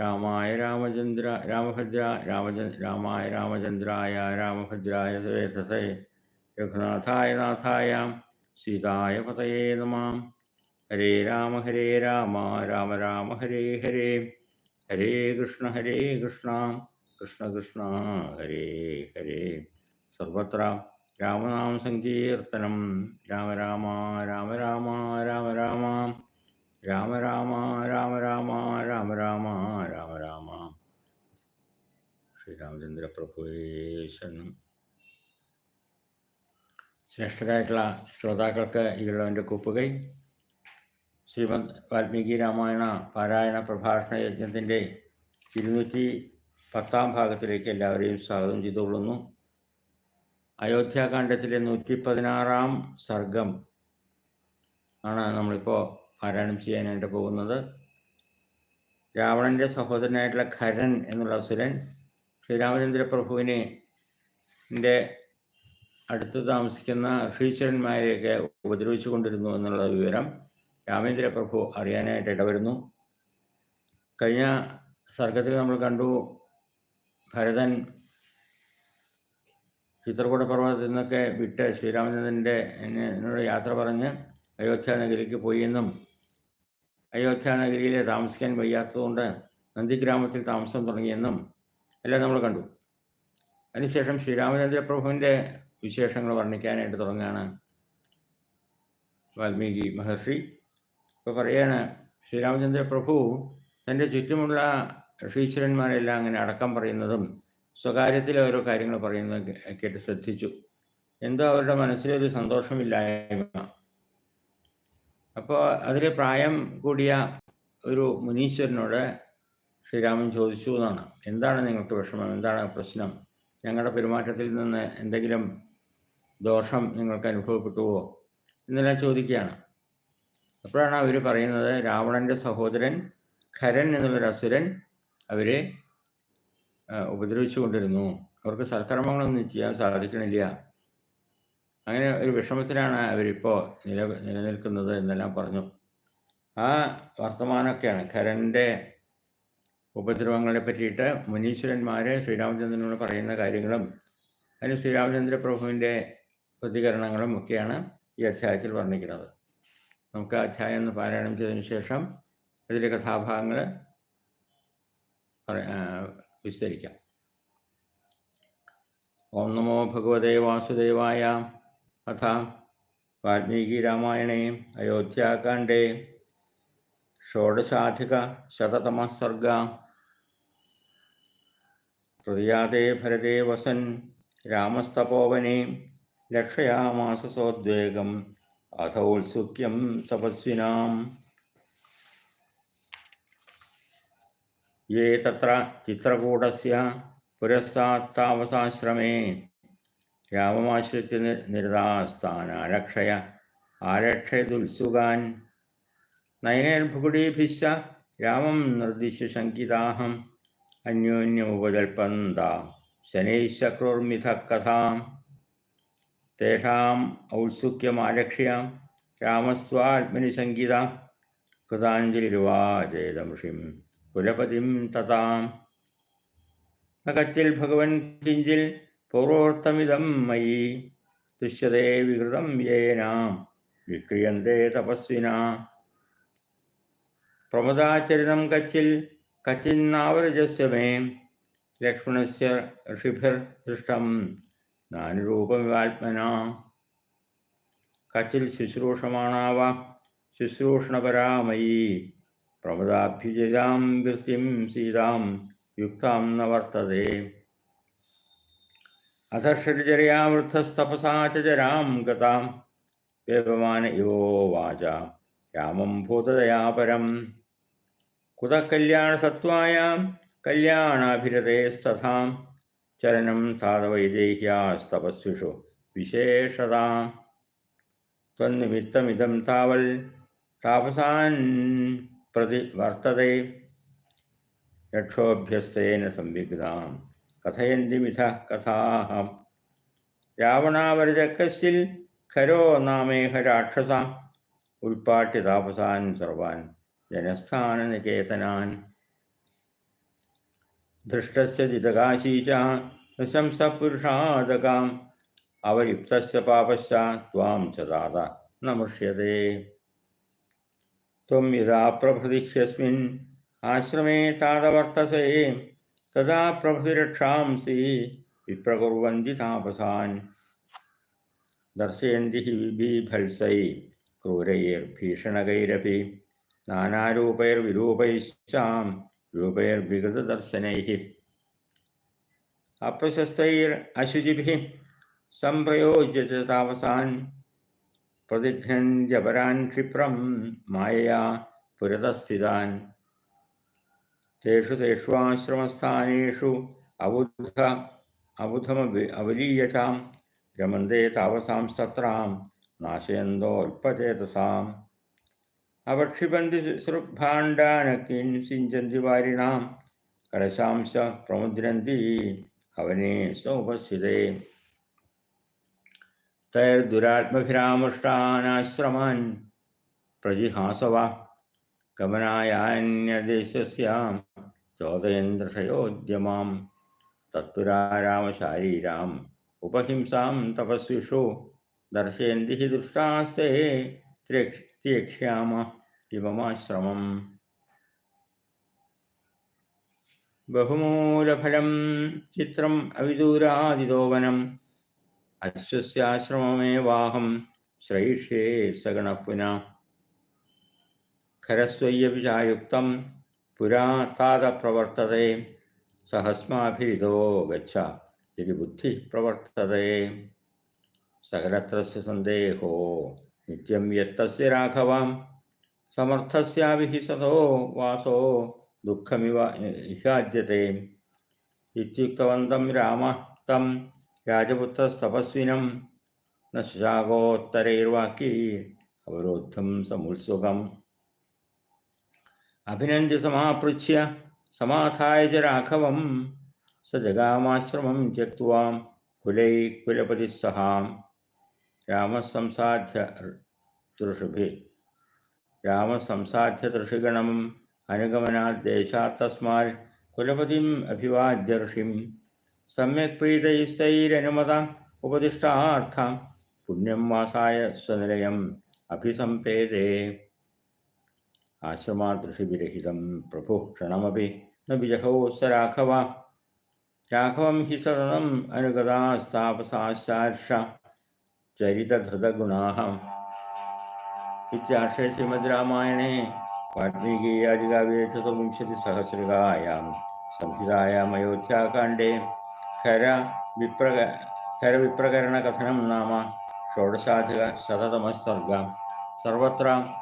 രാമായ രാമചന്ദ്ര രാമഭദ്ര രാമച രാമായ രാമചന്ദ്രായ രാമഭദ്രായ സുവേതസേ രഘുനാഥായ നാഥായ സീതായ പതയേ നമാം. ഹരേ രാമ ഹരേ രാമ രാമ രാമ ഹരേ ഹരേ. ഹരേ കൃഷ്ണ ഹരേ കൃഷ്ണ കൃഷ്ണ കൃഷ്ണ ഹരേ ഹരേ. സർവത്ര രാമനാമ സങ്കീർത്തനം രാമ രാമ രാമ രാമ രാമ രാമ. രാമ രാമ രാമ രാമ രാമ രാമ രാമ രാമ. ശ്രീരാമചന്ദ്ര പ്രഭുവേശനും ശ്രേഷ്ഠരായിട്ടുള്ള ശ്രോതാക്കൾക്ക് ഈയുള്ളവന്റെ കൂപ്പുകൈ. ശ്രീമദ് വാൽമീകി രാമായണ പാരായണ പ്രഭാഷണ യജ്ഞത്തിന്റെ ഇരുന്നൂറ്റി പത്താം ഭാഗത്തിലേക്ക് എല്ലാവരെയും സ്വാഗതം ചെയ്തുകൊള്ളുന്നു. അയോധ്യാകാന്ഡത്തിലെ നൂറ്റി പതിനാറാം സർഗം ആണ് നമ്മളിപ്പോൾ പാരായണം ചെയ്യാനായിട്ട് പോകുന്നത് രാവണന്റെ സഹോദരനായിട്ടുള്ള ഖരൻ എന്നുള്ള അസുരൻ ശ്രീരാമചന്ദ്ര പ്രഭുവിനെ അടുത്ത് താമസിക്കുന്ന ഋഷീശ്വരന്മാരെയൊക്കെ ഉപദ്രവിച്ചു കൊണ്ടിരുന്നു എന്നുള്ള വിവരം രാമേന്ദ്ര പ്രഭു അറിയാനായിട്ട് ഇടവരുന്നു കഴിഞ്ഞ സർഗത്തിൽ നമ്മൾ കണ്ടു ഭരതൻ ചിത്രകൂട പർവതത്തിൽ നിന്നൊക്കെ വിട്ട് ശ്രീരാമചന്ദ്രന്റെ എന്നോട് യാത്ര പറഞ്ഞ് അയോധ്യ നഗരിക്ക് പോയി എന്നും അയോധ്യ നഗരിയിലെ താമസിക്കാൻ വയ്യാത്തതുകൊണ്ട് നന്ദിഗ്രാമത്തിൽ താമസം തുടങ്ങിയെന്നും എല്ലാം നമ്മൾ കണ്ടു. അതിനുശേഷം ശ്രീരാമചന്ദ്ര പ്രഭുവിന്റെ വിശേഷങ്ങൾ വർണിക്കാനായിട്ട് തുടങ്ങുകയാണ് വാൽമീകി മഹർഷി. ഇപ്പോൾ പറയാണ് ശ്രീരാമചന്ദ്ര പ്രഭു തന്റെ ചുറ്റുമുള്ള ഋഷീശ്വരന്മാരെല്ലാം അങ്ങനെ അടക്കം പറയുന്നതും സ്വകാര്യത്തിൽ ഓരോ കാര്യങ്ങൾ പറയുന്നതും കേട്ട് ശ്രദ്ധിച്ചു. എന്തോ അവരുടെ മനസ്സിലൊരു സന്തോഷമില്ലായ്മ. അപ്പോൾ അതിൽ പ്രായം കൂടിയ ഒരു മുനീശ്വരനോട് ശ്രീരാമൻ ചോദിച്ചു എന്നാണ്. എന്താണ് നിങ്ങൾക്ക് വിഷമം? എന്താണ് പ്രശ്നം? ഞങ്ങളുടെ പെരുമാറ്റത്തിൽ നിന്ന് എന്തെങ്കിലും ദോഷം നിങ്ങൾക്ക് അനുഭവപ്പെട്ടുവോ? എന്നെല്ലാം ചോദിക്കുകയാണ്. അപ്പോഴാണ് അവർ പറയുന്നത് രാവണന്റെ സഹോദരൻ ഖരൻ എന്നുള്ളൊരു അസുരൻ അവരെ ഉപദ്രവിച്ചു കൊണ്ടിരുന്നു അവർക്ക് സൽക്കർമ്മങ്ങളൊന്നും ചെയ്യാൻ സാധിക്കണില്ല. അങ്ങനെ ഒരു വിഷമത്തിലാണ് അവരിപ്പോൾ നില നിലനിൽക്കുന്നത് എന്നെല്ലാം പറഞ്ഞു. ആ വർത്തമാനമൊക്കെയാണ്. ഖരന്റെ ഉപദ്രവങ്ങളെ പറ്റിയിട്ട് മുനീശ്വരന്മാർ ശ്രീരാമചന്ദ്രനോട് പറയുന്ന കാര്യങ്ങളും അതിന് ശ്രീരാമചന്ദ്ര പ്രഭുവിന്റെ പ്രതികരണങ്ങളും ഒക്കെയാണ് ഈ അധ്യായത്തിൽ വർണിക്കുന്നത്. നമുക്ക് അധ്യായം ഒന്ന് പാരായണം ചെയ്തതിന് ശേഷം അതിലെ കഥാഭാഗങ്ങൾ വിസ്തരിക്കാം. ഓം നമോ ഭഗവതേ വാസുദേവായ अथ वाल्मीकिरामायणे अयोध्याकाण्डे षोडशाधिकशततमः सर्ग हृदयादे भरते वसन् रामस्तपोवने लक्षयामाससोद्वेगम्। अथौत्सुक्यं तपस्विनाम्। ये तत्र चित्रकूटस्य पुरस्तात्तावसाश्रमे ശ്യാമമാശ്രിത്യ നിരതാസ്ഥാന ആരക്ഷയ ആരക്ഷയതുത്സുകാൻ നയനേർഭുകുടീഭിശ്ച രാമം നിർദ്ദിശ്യ ശങ്കിതാഹം. അന്യോന്യമുപജൽപ്പന്ത ശനൈശക്രോർമിഥക്കഥാം. തേഷാം ഔത്സുഖ്യം ആരക്ഷ്യാം രാമസ്വാത്മനി ശങ്കിത കൃതാഞ്ജലിരുവാചേതംഷിം കുലപതിം തഥാം. നകച്ചിൽ ഭഗവൻ കിഞ്ചിൽ പൗരോക്തമിതം മയി. ദൃശ്യതേ വികൃതം യേനാം. വിക്രിയന്തേ തപസ്വിന പ്രമദാചരിതം കച്ചിൽ കച്ചിന്നാവരജസ്യമേ. ലക്ഷ്മണസ്യ ഋഷിഭിർ ദൃഷ്ടം നാനുരൂപമിവാത്മന. കച്ചിൽ ശുശ്രൂഷമാണാവ. ശുശ്രൂഷണപരാമയി പ്രമദാഭ്യുജിതാം വൃത്തിം സീതാം യുക്താം നവർത്തതേ അഥ ഷഡ്ജരയാ വൃദ്ധസ്തപസാചരാം ഗതാം ദേവമാന ഇവോവാച രാമം ഭൂതദയാപരം. കുത കല്യാണസത്വായാം കല്യാണാഭിരതേസ്തഥാം. ചലനം താതവൈദേഹ്യാസ്തപസ്വിഷു വിശേഷതാം. ത്വന്നിമിത്തമിതം താവൽ താപസാൻ പ്രതി വർത്തതേ രക്ഷോഭ്യസ്തേന സംവിഗ്ധാം കഥയന്തി വിധ കഥാഹ. രാവണാവരചക്കസിൽ ഖരോ നാമേഹ രാക്ഷസാം. ഉൽപ്പാട്ടി താപസാൻ സർവാൻ ജനസ്ഥാന നികേതനാൻ. ദൃഷ്ടസ്യതിതകാശീച പ്രശംസ പുരുഷാതകാം അവരിപ്തസ്യ പാപശ്ച ത്വാം ചതാത നമൃഷ്യതേ ത്വം യഥാ പ്രഭൃതിഷ്യസ്മിൻ. ആശ്രമേ താതവർത്തസേ. തഥാ പ്രഭൃതിരക്ഷാംസി വിപ്രകുർവന്തി താപസാൻ. ദർശയന്തി ഹി വിഭീഭത്സൈ ക്രൂരൈർ ഭീഷണകൈരപി. നാനാരൂപൈർ വിരൂപൈശ്ചാം രൂപൈർ വികൃതദർശനൈ. അപ്രശസ്തൈർ അശുചിഭി സംപ്രയോജ്യ താപസാൻ. പ്രതിഘ്നന്ത്യപരാൻ ക്ഷിപ്രം മായയാ പുരതസ്ഥിതാൻ. തേഷു തേഷ്വാശ്രമസ്ഥാനേഷു അബുദ്ധ അബുധമപി അവലീയതാം രമന്തേ താവസാം തത്രാം നാശയന്തോൽപചേതസാം അവക്ഷിപന്തി ശുശ്രുഭാണ്ഡാനക്കിൻ സിഞ്ചന്തി വാരിണാം കലശാംശ പ്രമുദ്രന്തി അവനെ സമുപസ്ഥിതേ തൈർദുരാത്മഭിരാമൃഷ്ടാനാശ്രമാൻ പ്രജിഹാസവ ഗമനായാന്യദേശസ്യാം ചോദയന്ത്രഷയോദ്യമാം തത്പുരാരാമശാരീരാം ഉപഹിംസാം തപസ്വിഷു ദർശയന്തി ഹി ദുഷ്ടാസ്തേ ത്യക്ഷ്യാമ ഇവമാശ്രമം ബഹുമൂലഫലം ചിത്രം അവിദൂരാതിതോവനം അശ്വസ്യാശ്രമമേവാഹം ശ്രയിഷ്യേ സഗണപ്പുന ഖരസ്വയ്യപിചായുക്തം പുരാതാതപ്രവർത്തതേ സഹസ്മാഭിരിതോ ഗച്ഛ ഇതി ബുദ്ധി പ്രവർത്തതേ സകലത്ര സന്ദേഹോ നിത്യം യത്തസ് രാഘവാം സമർത്ഥസ്യാവിഹിസതോ വാസോ ദുഃഖമിവ ഇഹാദ്യത്തെ ഇത്യുക്തവന്തം രാമ തം രാജപുത്രസ്തപസ്വിനം न शशागोत्तरैर्वाकी अवरोद्धं समुत्सुकम् അഭിനന്ദ്യ സമാപൃച്ഛ്യ സമാധായ ച രാഘവം സ ജഗാമാശ്രമം ത്യക്വാം കുലൈ കുലപതി സഹാം. രാമസംസാധ്യ തൃഷുഭി രാമസംസാധ്യ തൃഷിഗണം അനുഗമനാദ്ദേശാത്തസ്മാൽ കുലപതിം അഭിവാദ്യ ഋഷിം. സമ്യക് പ്രീതയുസ്തൈരനുമത ഉപദിഷ്ടാർത്ഥ പുണ്യം മാസായ സ്വനിലയം അഭിസംപേദേ आश्रमादृशिविरहितं प्रभुः क्षणमपि न विजहौस राघव। राघवं हि सततम् अनुगतास्तापसाश्चार्ष चरितधृतगुणाः। इत्यार्षे श्रीमद्रामायणे वाल्मीकीयादिकाव्ये चतुर्विंशतिसहस्रिकायां संहितायाम् अयोध्याकाण्डे खर विप्र खरविप्रकरणकथनं नाम षोडशाधिकशततमः सर्गः। सर्वत्र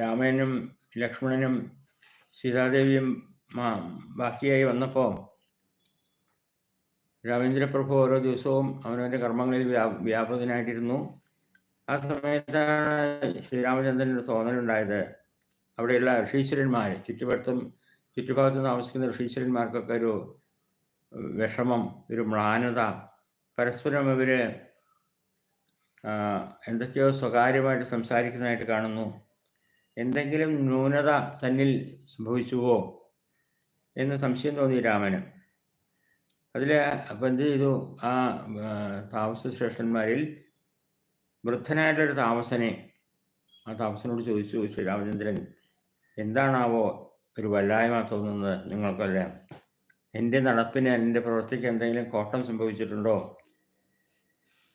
രാമനും ലക്ഷ്മണനും സീതാദേവിയും ബാക്കിയായി വന്നപ്പോൾ രവീന്ദ്രപ്രഭു ഓരോ ദിവസവും അവനവന്റെ കർമ്മങ്ങളിൽ വ്യാ വ്യാപൃതനായിട്ടിരുന്നു. ആ സമയത്താണ് ശ്രീരാമചന്ദ്രന് ഒരു തോന്നലുണ്ടായത്. അവിടെയുള്ള ഋഷീശ്വരന്മാർ ചുറ്റുപടുത്തും ചുറ്റുഭാഗത്തും താമസിക്കുന്ന ഋഷീശ്വരന്മാർക്കൊക്കെ ഒരു വിഷമം ഒരു മ്ലാനത. പരസ്പരം ഇവർ എന്തൊക്കെയോ സ്വകാര്യമായിട്ട് സംസാരിക്കുന്നതായിട്ട് കാണുന്നു. എന്തെങ്കിലും ന്യൂനത തന്നിൽ സംഭവിച്ചുവോ എന്ന് സംശയം തോന്നി രാമന്. അതിൽ അപ്പം എന്ത് ചെയ്തു? ആ താമസശ്രേഷ്ഠന്മാരിൽ താമസ ശ്രേഷ്ഠന്മാരിൽ വൃദ്ധനായിട്ടൊരു താമസനെ ആ താമസനോട് ചോദിച്ചു ശ്രീരാമചന്ദ്രൻ എന്താണാവോ ഒരു വല്ലായ്മ തോന്നുന്നത് നിങ്ങൾക്കല്ല? എന്റെ നടപ്പിന് എന്റെ പ്രവൃത്തിക്ക് എന്തെങ്കിലും കോട്ടം സംഭവിച്ചിട്ടുണ്ടോ?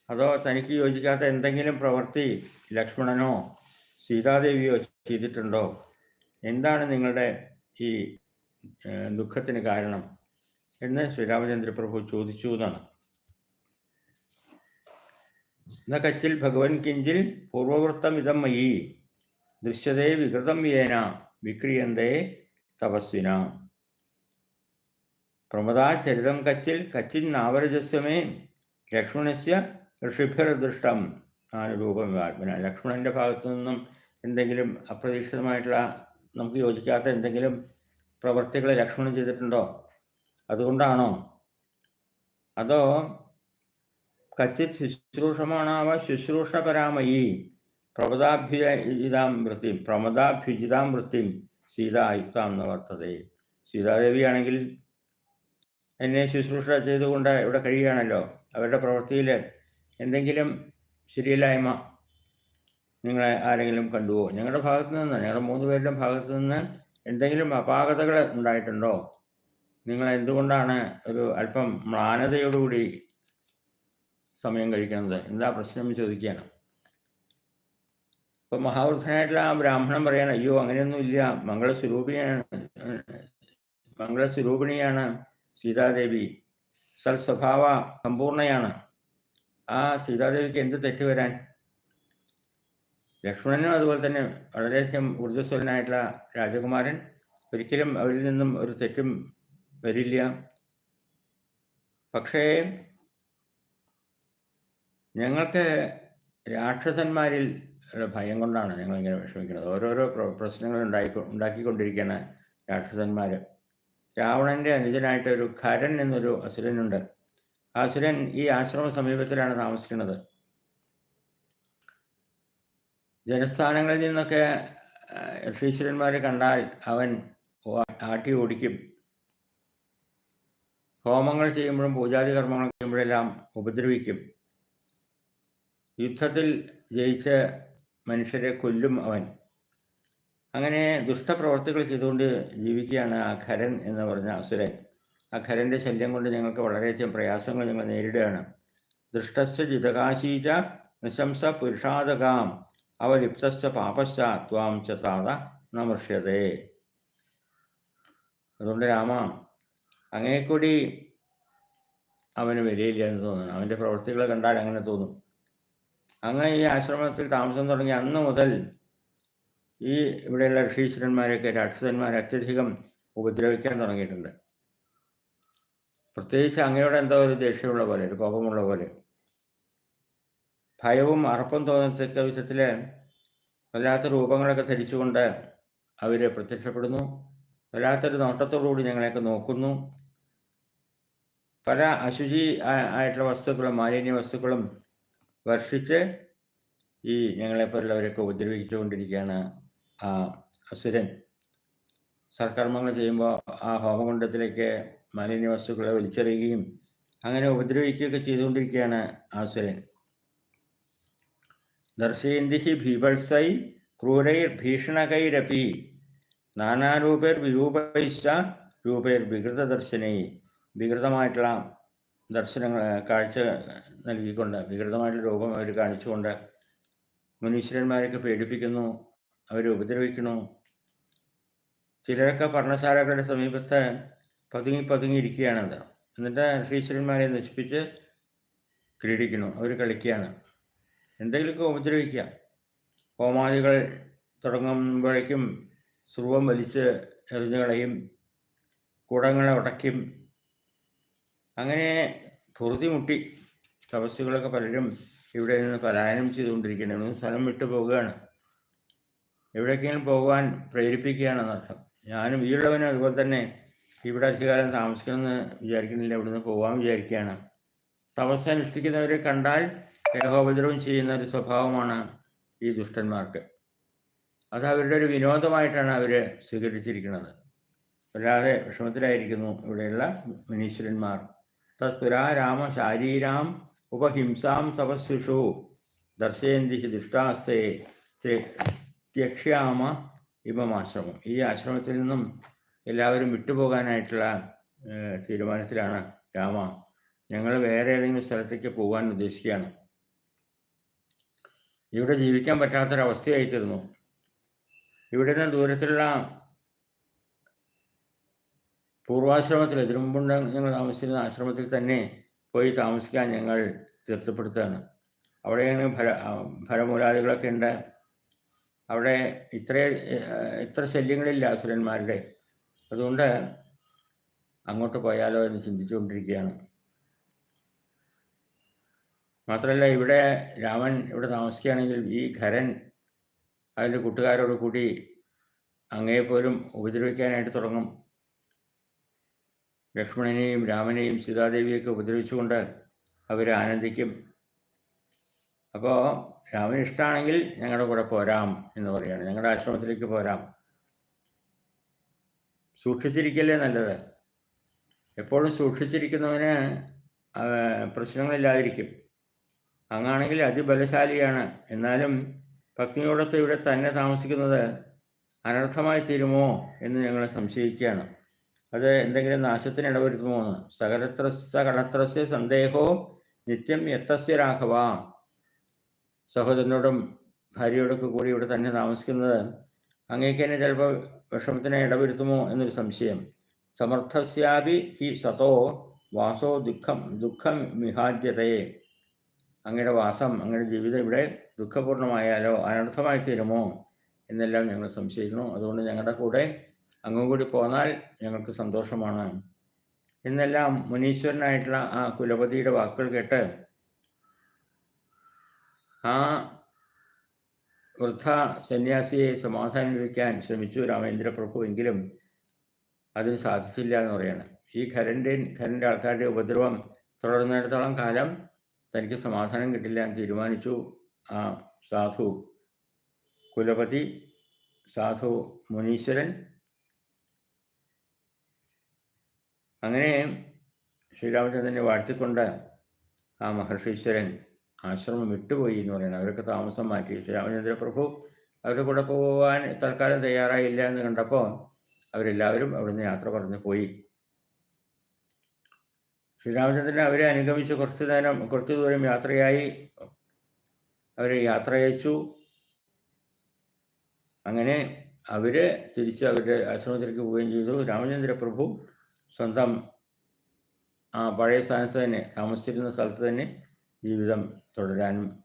അതോ തനിക്ക് യോജിക്കാത്ത എന്തെങ്കിലും പ്രവൃത്തി ലക്ഷ്മണനോ സീതാദേവിയോ ചെയ്തിട്ടുണ്ടോ? എന്താണ് നിങ്ങളുടെ ഈ ദുഃഖത്തിന് കാരണം? എന്ന് ശ്രീരാമചന്ദ്ര പ്രഭു ചോദിച്ചു എന്നാണ്. കച്ചിൽ ഭഗവൻ കിഞ്ചിൽ പൂർവവൃത്തം ഇതം മയി. ദൃശ്യതേ വികൃതം യേന. വിക്രിയന്തേ തപസ്വിന പ്രമദാ ചരിതം കച്ചിൽ കച്ചിൻ നാവരജസ്വമേ ലക്ഷ്മണസ്യ ഋഷിഭിർദൃഷ്ടം. രൂപം ആത്മന ലക്ഷ്മണന്റെ ഭാഗത്തു നിന്നും എന്തെങ്കിലും അപ്രതീക്ഷിതമായിട്ടുള്ള നമുക്ക് യോജിക്കാത്ത എന്തെങ്കിലും പ്രവൃത്തികളെ ലക്ഷണം ചെയ്തിട്ടുണ്ടോ? അതുകൊണ്ടാണോ? അതോ കച്ചിത് ശുശ്രൂഷമാണാവ ശുശ്രൂഷപരാമയി പ്രമദാഭ്യുജിതാം വൃത്തിയും പ്രമദാഭ്യുജിതാം വൃത്തിയും സീത ആയുക്താം എന്ന് വർത്തതേ സീതാദേവിയാണെങ്കിൽ എന്നെ ശുശ്രൂഷ ചെയ്തുകൊണ്ട് ഇവിടെ കഴിയുകയാണല്ലോ. അവരുടെ പ്രവൃത്തിയിൽ എന്തെങ്കിലും ശരിയില്ലായ്മ നിങ്ങളെ ആരെങ്കിലും കണ്ടുവോ? ഞങ്ങളുടെ ഭാഗത്തു നിന്ന് ഞങ്ങളുടെ മൂന്ന് പേരുടെ ഭാഗത്തു നിന്ന് എന്തെങ്കിലും അപാകതകൾ ഉണ്ടായിട്ടുണ്ടോ? നിങ്ങൾ എന്തുകൊണ്ടാണ് ഒരു അല്പം മ്ലാനതയോടുകൂടി സമയം കഴിക്കുന്നത്? എന്താ പ്രശ്നം ചോദിക്കുകയാണ്. ഇപ്പൊ മഹാവൃദ്ധനായിട്ടുള്ള ആ ബ്രാഹ്മണൻ പറയാണ് അയ്യോ അങ്ങനെയൊന്നും ഇല്ല. മംഗളസ്വരൂപിയാണ് മംഗളസ്വരൂപിണിയാണ് സീതാദേവി. സൽസ്വഭാവ സമ്പൂർണയാണ്. ആ സീതാദേവിക്ക് എന്ത് തെറ്റ് വരാൻ? ലക്ഷ്മണനും അതുപോലെ തന്നെ വളരെയധികം ഊർജസ്വലനായിട്ടുള്ള രാജകുമാരൻ ഒരിക്കലും അവരിൽ നിന്നും ഒരു തെറ്റും വരില്ല. പക്ഷേ ഞങ്ങൾക്ക് രാക്ഷസന്മാരിൽ ഭയം കൊണ്ടാണ് ഞങ്ങൾ ഇങ്ങനെ വിഷമിക്കുന്നത്. ഓരോരോ പ്ര- പ്രശ്നങ്ങൾ ഉണ്ടായി ഉണ്ടാക്കിക്കൊണ്ടിരിക്കുകയാണ് രാക്ഷസന്മാർ രാവണന്റെ അനുജനായിട്ട് ഒരു ഖരൻ എന്നൊരു അസുരനുണ്ട്. ആ അസുരൻ ഈ ആശ്രമ സമീപത്തിലാണ് താമസിക്കുന്നത്. ജനസ്ഥാനങ്ങളിൽ നിന്നൊക്കെ ഋഷീശ്വരന്മാരെ കണ്ടാൽ അവൻ ആട്ടി ഓടിക്കും. ഹോമങ്ങൾ ചെയ്യുമ്പോഴും പൂജാതി കർമ്മങ്ങൾ ചെയ്യുമ്പോഴെല്ലാം ഉപദ്രവിക്കും. യുദ്ധത്തിൽ ജയിച്ച് മനുഷ്യരെ കൊല്ലും അവൻ. അങ്ങനെ ദുഷ്ടപ്രവർത്തികൾ ചെയ്തുകൊണ്ട് ജീവിക്കുകയാണ് ആ ഖരൻ എന്ന് പറഞ്ഞ അസുരൻ. ആ ഖരന്റെ ശല്യം കൊണ്ട് ഞങ്ങൾക്ക് വളരെയധികം പ്രയാസങ്ങൾ ഞങ്ങൾ നേരിടുകയാണ്. ദൃഷ്ടസ്യ ജിതകാശീച നിശംസ പുരുഷാതകാം അവലിപ്തസ്യ പാപശ്ച ത്വാം ച നമർഷ്യതേ. അതുകൊണ്ട് രാമ അങ്ങേക്കൂടി അവന് വിലയില്ല എന്ന് തോന്നുന്നു. അവന്റെ പ്രവൃത്തികൾ കണ്ടാൽ അങ്ങനെ തോന്നും. അങ്ങനെ ഈ ആശ്രമത്തിൽ താമസം തുടങ്ങിയ അന്ന് മുതൽ ഈ ഇവിടെയുള്ള ഋഷീശ്വരന്മാരെയൊക്കെ രാക്ഷസന്മാരെ അത്യധികം ഉപദ്രവിക്കാൻ തുടങ്ങിയിട്ടുണ്ട്. പ്രത്യേകിച്ച് അങ്ങയോട് എന്തോ ഒരു ദേഷ്യമുള്ള പോലെ ഒരു കോപമുള്ള പോലെ. ഭയവും അറപ്പും തോന്നത്തക്ക വിധത്തിൽ വല്ലാത്ത രൂപങ്ങളൊക്കെ ധരിച്ചുകൊണ്ട് അവർ പ്രത്യക്ഷപ്പെടുന്നു. വല്ലാത്തൊരു നോട്ടത്തോടുകൂടി ഞങ്ങളെയൊക്കെ നോക്കുന്നു. പല അശുചി ആയിട്ടുള്ള വസ്തുക്കളും മാലിന്യ വസ്തുക്കളും വർഷിച്ച് ഈ ഞങ്ങളെപ്പോലുള്ളവരൊക്കെ ഉപദ്രവിച്ചുകൊണ്ടിരിക്കുകയാണ് ആ അസുരൻ. സർക്കർമ്മങ്ങൾ ചെയ്യുമ്പോൾ ആ ഹോമകുണ്ടത്തിലേക്ക് മാലിന്യ വസ്തുക്കളെ വലിച്ചെറിയുകയും അങ്ങനെ ഉപദ്രവിക്കുകയൊക്കെ ചെയ്തുകൊണ്ടിരിക്കുകയാണ് ആ അസുരൻ. ദർശയന്തി ഹി ഭീഭത്സൈ ക്രൂരൈർ ഭീഷണകൈരപി നാനാരൂപേർ വിരൂപൈശ്ച രൂപേർ വികൃതദർശനൈ വികൃതമായിട്ടുള്ള ദർശനങ്ങൾ കാഴ്ച നൽകിക്കൊണ്ട് വികൃതമായിട്ടുള്ള രൂപം അവർ കാണിച്ചുകൊണ്ട് മുനീശ്വരന്മാരെയൊക്കെ പേടിപ്പിക്കുന്നു അവരെ ഉപദ്രവിക്കുന്നു. ചിലരൊക്കെ പർണശാലകളുടെ സമീപത്ത് പതുങ്ങി പതുങ്ങി ഇരിക്കുകയാണത് എന്നിട്ട് ഋഷീശ്വരന്മാരെ നശിപ്പിച്ച് ക്രീഡിക്കുന്നു അവർ കളിക്കുകയാണ്. എന്തെങ്കിലുമൊക്കെ ഉപദ്രവിക്കുക. ഹോമാദികൾ തുടങ്ങുമ്പോഴേക്കും സ്രുവം വലിച്ച് എറിഞ്ഞു കളയും. കുടങ്ങളെ ഉടയ്ക്കും. അങ്ങനെ പൊറുതിമുട്ടി തപസ്സുകളൊക്കെ പലരും ഇവിടെ നിന്ന് പലായനം ചെയ്തുകൊണ്ടിരിക്കുന്നു സ്ഥലം വിട്ടു പോവുകയാണ്. എവിടേക്കെങ്കിലും പോകാൻ പ്രേരിപ്പിക്കുകയാണ് എന്നർത്ഥം ഞാനും ഈയുള്ളവനും അതുപോലെ തന്നെ ഇവിടെ അധികാരം താമസിക്കണമെന്ന് വിചാരിക്കുന്നില്ല. ഇവിടുന്ന് പോകാൻ വിചാരിക്കുകയാണ്. തപസ് അനുഷ്ഠിക്കുന്നവരെ കണ്ടാൽ ദേഹോപദ്രവം ചെയ്യുന്ന ഒരു സ്വഭാവമാണ് ഈ ദുഷ്ടന്മാർക്ക്. അത് അവരുടെ ഒരു വിനോദമായിട്ടാണ് അവർ സ്വീകരിച്ചിരിക്കുന്നത്. വല്ലാതെ വിഷമത്തിലായിരിക്കുന്നു ഇവിടെയുള്ള മുനീശ്വരന്മാർ. തത്പുരാ രാമ ശാരീരാം ഉപഹിംസാം തപസ്സുഷു ദർശയന്തി ദുഷ്ടാസ്ഥയെ ത്യക്ഷ്യാമ ഇമമാശ്രമം. ഈ ആശ്രമത്തിൽ നിന്നും എല്ലാവരും വിട്ടുപോകാനായിട്ടുള്ള തീരുമാനത്തിലാണ് രാമ. ഞങ്ങൾ വേറെ ഏതെങ്കിലും സ്ഥലത്തേക്ക് പോകാൻ ഉദ്ദേശിക്കുകയാണ്. ഇവിടെ ജീവിക്കാൻ പറ്റാത്തൊരവസ്ഥയായി തീർന്നു ഇവിടെ നിന്ന് ദൂരത്തിലുള്ള പൂർവാശ്രമത്തിൽ ഇതിനുമ്പുണ്ട് ഞങ്ങൾ താമസിച്ചിരുന്ന ആശ്രമത്തിൽ തന്നെ പോയി താമസിക്കാൻ ഞങ്ങൾ തീർച്ചപ്പെടുത്തുകയാണ് അവിടെയാണ് ഫല ഫലമൂലാദികളൊക്കെ ഉണ്ട്. അവിടെ ഇത്ര ഇത്ര ശല്യങ്ങളില്ല അസുരന്മാരുടെ. അതുകൊണ്ട് അങ്ങോട്ട് പോയാലോ എന്ന് ചിന്തിച്ചുകൊണ്ടിരിക്കുകയാണ്. മാത്രമല്ല ഇവിടെ രാമൻ ഇവിടെ താമസിക്കുകയാണെങ്കിൽ ഈ ഖരൻ അതിന്റെ കൂട്ടുകാരോട് കൂടി അങ്ങേപ്പോലും ഉപദ്രവിക്കാനായിട്ട് തുടങ്ങും. ലക്ഷ്മണനെയും രാമനെയും സീതാദേവിയൊക്കെ ഉപദ്രവിച്ചുകൊണ്ട് അവർ ആനന്ദിക്കും. അപ്പോൾ രാമൻ ഇഷ്ടമാണെങ്കിൽ ഞങ്ങളുടെ കൂടെ പോരാം എന്ന് പറയുകയാണ് ഞങ്ങളുടെ ആശ്രമത്തിലേക്ക് പോരാം. സൂക്ഷിച്ചിരിക്കല്ലേ നല്ലത്? എപ്പോഴും സൂക്ഷിച്ചിരിക്കുന്നവന് പ്രശ്നങ്ങളില്ലാതിരിക്കും. അങ്ങാണെങ്കിൽ അതിബലശാലിയാണ്. എന്നാലും പത്നിയോടൊത്ത് ഇവിടെ തന്നെ താമസിക്കുന്നത് അനർത്ഥമായി തീരുമോ എന്ന് ഞങ്ങൾ സംശയിക്കുകയാണ്. അത് എന്തെങ്കിലും നാശത്തിന് ഇടവരുത്തുമോ എന്ന്. സകലത്രസ്യ കടത്രസ്യ സന്ദേഹവും നിത്യം എത്തസ്യ രാഘവ. സഹോദരനോടും ഭാര്യയോടൊക്കെ കൂടി ഇവിടെ തന്നെ താമസിക്കുന്നത് അങ്ങേക്ക് തന്നെ ചിലപ്പോൾ വിഷമത്തിന് ഇടവരുത്തുമോ എന്നൊരു സംശയം. സമർത്ഥസ്യാപി ഹി സതോ വാസോ ദുഃഖം ദുഃഖം മിഹാദ്യതയെ അങ്ങയുടെ വാസം അങ്ങയുടെ ജീവിതം ഇവിടെ ദുഃഖപൂർണമായാലോ അനർത്ഥമായി തീരുമോ എന്നെല്ലാം ഞങ്ങൾ സംശയിക്കുന്നു. അതുകൊണ്ട് ഞങ്ങളുടെ കൂടെ അങ്ങും കൂടി പോന്നാൽ ഞങ്ങൾക്ക് സന്തോഷമാണ്. എന്നെല്ലാം മുനീശ്വരനായിട്ടുള്ള ആ കുലപതിയുടെ വാക്കുകൾ കേട്ട് ആ വൃദ്ധ സന്യാസിയെ സമാധാനിപ്പിക്കാൻ ശ്രമിച്ചു രാമേന്ദ്രപ്രഭു എങ്കിലും അതിന് സാധിച്ചില്ല എന്ന് പറയാണ്. ഈ ഖരന്റെ ഖരന്റെ ആൾക്കാരുടെ ഉപദ്രവം തുടർന്നിടത്തോളം കാലം തനിക്ക് സമാധാനം കിട്ടില്ല എന്ന് തീരുമാനിച്ചു. ആ സാധു കുലപതി സാധു മുനീശ്വരൻ. അങ്ങനെ ശ്രീരാമചന്ദ്രനെ വാഴ്ത്തിക്കൊണ്ട് ആ മഹർഷീശ്വരൻ ആശ്രമം വിട്ടുപോയി എന്ന് പറയുന്നത്. അവരൊക്കെ താമസം മാറ്റി. ശ്രീരാമചന്ദ്ര പ്രഭു അവരുടെ കൂടെ പോകാൻ തൽക്കാലം തയ്യാറായില്ല എന്ന് കണ്ടപ്പോൾ അവരെല്ലാവരും അവിടുന്ന് യാത്ര പറഞ്ഞു പോയി. ശ്രീരാമചന്ദ്രൻ അവരെ അനുഗമിച്ച് കുറച്ച് നേരം കുറച്ച് ദൂരം യാത്രയായി. അവരെ യാത്ര അയച്ചു അങ്ങനെ അവർ തിരിച്ച് അവരുടെ ആശ്രമത്തിലേക്ക് പോവുകയും ചെയ്തു. രാമചന്ദ്ര പ്രഭു സ്വന്തം ആ പഴയ സ്ഥാനത്ത് തന്നെ താമസിച്ചിരുന്ന സ്ഥലത്ത് തന്നെ ജീവിതം തുടരാനും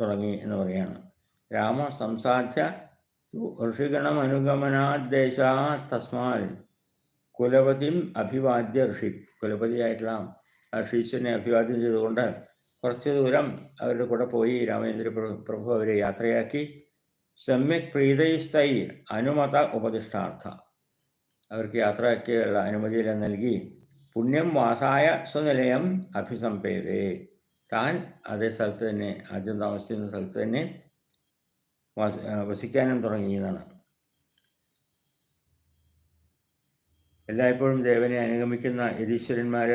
തുടങ്ങി എന്ന് പറയുകയാണ്. രാമ സംസാധ്യ ഋഷിഗണം അനുഗമനാദ്ദേശ തസ്മാൽ കുലപതിയും അഭിവാദ്യ ഋഷി കുലപതിയായിട്ടുള്ള ആ ഋഷീശ്വരനെ അഭിവാദ്യം ചെയ്തുകൊണ്ട് കുറച്ച് ദൂരം അവരുടെ കൂടെ പോയി രാമചന്ദ്ര പ്രഭു അവരെ യാത്രയാക്കി. സമ്യക് പ്രീതൈസ്തൈ അനുമത ഉപദിഷ്ടാർത്ഥ. അവർക്ക് യാത്രയ്ക്കുള്ള അനുമതിയെല്ലാം നൽകി പുണ്യം വാസായ സ്വനിലയം അഭിസംപേതേ. താൻ അതേ സ്ഥലത്ത് തന്നെ ആദ്യം താമസിക്കുന്ന സ്ഥലത്ത് തന്നെ വസിക്കാനും തുടങ്ങിയതാണ് എല്ലായ്പ്പോഴും ദേവനെ അനുഗമിക്കുന്ന യതീശ്വരന്മാർ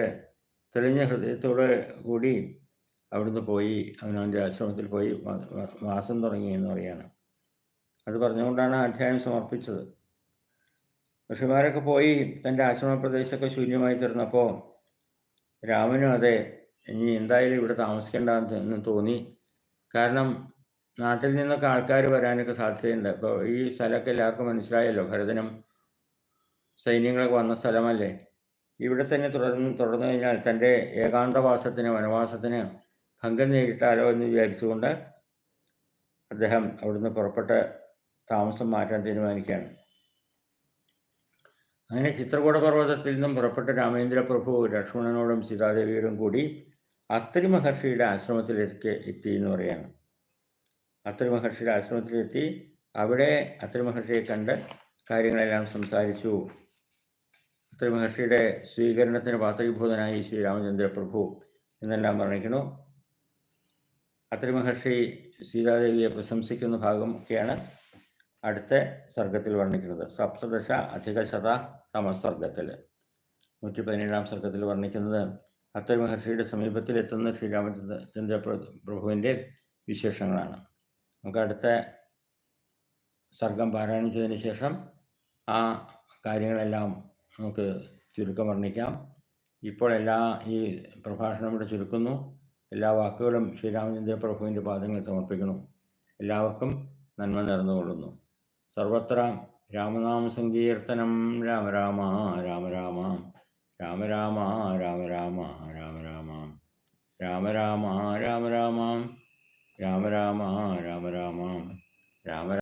തെളിഞ്ഞ ഹൃദയത്തോടെ കൂടി അവിടുന്ന് പോയി അവനവന്റെ ആശ്രമത്തിൽ പോയി മാസം തുടങ്ങി എന്ന് പറയാണ്. അത് പറഞ്ഞുകൊണ്ടാണ് അധ്യായം സമർപ്പിച്ചത്. ഋഷിമാരൊക്കെ പോയി തന്റെ ആശ്രമ പ്രദേശമൊക്കെ ശൂന്യമായി തീർന്നപ്പോൾ രാമനും അതെ ഇനി എന്തായാലും ഇവിടെ താമസിക്കേണ്ട എന്ന് തോന്നി. കാരണം നാട്ടിൽ നിന്നൊക്കെ ആൾക്കാർ വരാനൊക്കെ സാധ്യതയുണ്ട്. അപ്പോൾ ഈ സ്ഥലമൊക്കെ എല്ലാവർക്കും മനസ്സിലായല്ലോ ഭരതനും സൈന്യങ്ങളൊക്കെ വന്ന സ്ഥലമല്ലേ? ഇവിടെ തന്നെ തുടർന്ന് തുടർന്നു കഴിഞ്ഞാൽ തന്റെ ഏകാന്തവാസത്തിന് വനവാസത്തിന് ഭംഗം നേരിട്ടാലോ എന്ന് വിചാരിച്ചുകൊണ്ട് അദ്ദേഹം അവിടുന്ന് പുറപ്പെട്ട് താമസം മാറ്റാൻ തീരുമാനിക്കുകയാണ്. അങ്ങനെ ചിത്രകൂട പർവതത്തിൽ നിന്നും പുറപ്പെട്ട രാമേന്ദ്ര പ്രഭു ലക്ഷ്മണനോടും സീതാദേവിയോടും കൂടി അത്രി മഹർഷിയുടെ ആശ്രമത്തിലേക്ക് എത്തി എന്ന് പറയാണ് അത്രി മഹർഷിയുടെ ആശ്രമത്തിലെത്തി. അവിടെ അത്രി മഹർഷിയെ കണ്ട് കാര്യങ്ങളെല്ലാം സംസാരിച്ചു. അത്രി മഹർഷിയുടെ സ്വീകരണത്തിന് പാത്രീഭൂതനായി ശ്രീരാമചന്ദ്ര പ്രഭു എന്നെല്ലാം വർണിക്കുന്നു. അത്രി മഹർഷി സീതാദേവിയെ പ്രശംസിക്കുന്ന ഭാഗം ഒക്കെയാണ് അടുത്ത സർഗത്തിൽ വർണിക്കുന്നത്. സപ്തദശ അധിക ശത തമസർഗത്തിൽ നൂറ്റി പതിനേഴാം സർഗത്തിൽ വർണിക്കുന്നത് അത്തര മഹർഷിയുടെ സമീപത്തിലെത്തുന്ന ശ്രീരാമചന്ദ്ര പ്രഭുവിന്റെ വിശേഷങ്ങളാണ്. നമുക്ക് അടുത്ത സർഗം പാരായണം ചെയ്തതിന് ശേഷം ആ കാര്യങ്ങളെല്ലാം നമുക്ക് ചുരുക്കം വർണിക്കാം. ഇപ്പോൾ എല്ലാ ഈ പ്രഭാഷണം ഇവിടെ ചുരുക്കുന്നു. എല്ലാ വാക്കുകളും ശ്രീരാമചന്ദ്ര പ്രഭുവിന്റെ പാദങ്ങൾ സമർപ്പിക്കുന്നു. എല്ലാവർക്കും നന്മ നേർന്നുകൊള്ളുന്നു. സർവത്ര രാമനാമ സങ്കീർത്തനം. രാമ രാമ രാമ രാമ രാമ രാമ രാമ രാമ രാമ രാമ രാമ രാമ രാമ രാമ രാമ രാമ രാമ രാമ രാമ.